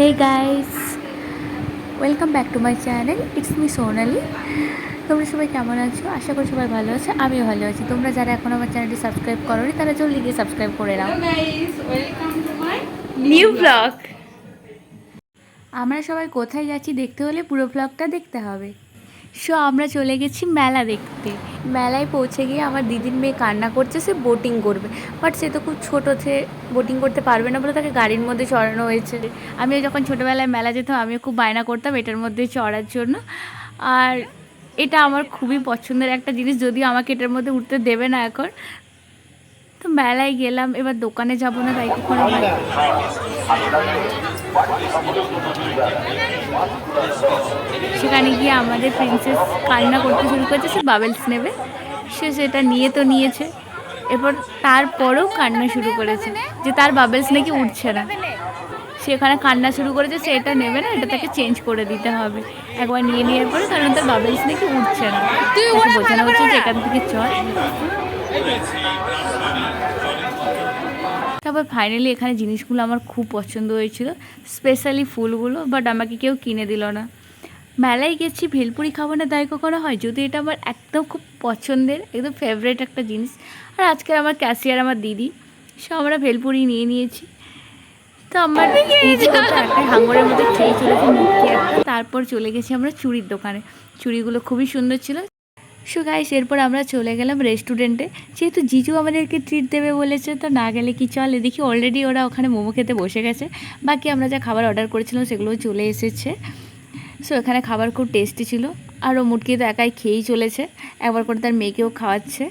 Hey guys welcome back to my channel it's me Sonali তোমরা সবাই কেমন আছো? আশা করি সবাই ভালো আছে আমিও ভালো আছি। তোমরা যারা এখন আমার চ্যানেলটি সাবস্ক্রাইব করোনি তারা জলদি গিয়ে সাবস্ক্রাইব করে নাও। Hello guys, welcome to my new blog আমরা সবাই কোথায় যাচ্ছি দেখতে হলে পুরো ব্লগটা দেখতে হবে। সো আমরা চলে গেছি মেলা দেখতে। মেলায় পৌঁছে গিয়ে আমার দিদির মেয়ে কান্না করছে সে বোটিং করবে। বাট সে তো খুব ছোটো সে বোটিং করতে পারবে না বলে তাকে গাড়ির মধ্যে চড়ানো হয়েছে। আমিও যখন ছোটোবেলায় মেলা যেতাম আমিও খুব বায়না করতাম এটার মধ্যে চড়ার জন্য। আর এটা আমার খুবই পছন্দের একটা জিনিস যদিও আমাকে এটার মধ্যে উঠতে দেবে না এখন। তো মেলায় গেলাম এবার দোকানে যাব না তাই কখনো সেখানে গিয়ে আমাদের প্রিন্সেস কান্না করতে শুরু করেছে সে বাবেলস নেবে। সে সেটা নিয়ে তো নিয়েছে। এরপর তারপরেও কান্না শুরু করেছে যে তার বাবেলস নাকি উঠছে না। সেখানে কান্না শুরু করেছে সে এটা নেবে না এটা তাকে চেঞ্জ করে দিতে হবে। একবার নিয়ে নেওয়ার পরে কারণ তার বাবেলস নাকি উঠছে না। বোঝানো হচ্ছে যে এখান থেকে চল। তারপর ফাইনালি এখানে জিনিসগুলো আমার খুব পছন্দ হয়েছিল স্পেশালি ফুলগুলো বাট আমাকে কেউ কিনে দিল না। মেলায় গেছি ভেলপুরি খাব না তাই কখনো হয় যদি এটা আমার একদম খুব পছন্দের একদম ফেভারেট একটা জিনিস। আর আজকে আমার ক্যাশিয়ার আমার দিদি সে আমরা ভেলপুরি নিয়ে নিয়েছি। তো আমার একটা হাঙ্গরের মধ্যে খেয়ে চলেছে তারপর চলে গেছি আমরা চুড়ির দোকানে। চুড়িগুলো খুবই সুন্দর ছিল। সো গাইস এরপর আমরা চলে গেলাম রেস্টুরেন্টে যেহেতু জিজু আমাদেরকে ট্রিট দেবে বলেছে, তো না গেলে কি চলে? দেখি অলরেডি ওরা ওখানে মোমো খেতে বসে গেছে। বাকি আমরা যা খাবার অর্ডার করেছিলাম সেগুলোও চলে এসেছে। সো এখানে খাবার খুব টেস্টি ছিল। আর ও মুটকি তো একাই খেয়েই চলেছে। একবার করে তার মেয়েকেও খাওয়াচ্ছে।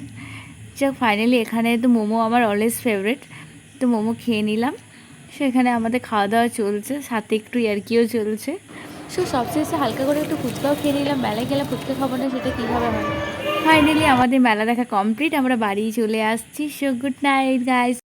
যাক ফাইনালি এখানে তো মোমো আমার অলওয়েজ ফেভারিট তো মোমো খেয়ে নিলাম। সো এখানে আমাদের খাওয়া দাওয়া চলছে। সাথে একটু ইয়ার্কিও চলছে। সো সবশেষে হালকা করে একটু ফুচকাও খেয়ে নিলাম। মেলায় গেলে ফুচকা খাব না, সেটা কীভাবে হয়? ফাইনালি আমাদের মেলা দেখা কমপ্লিট আমরা বাড়ি চলে আসছি। So good night guys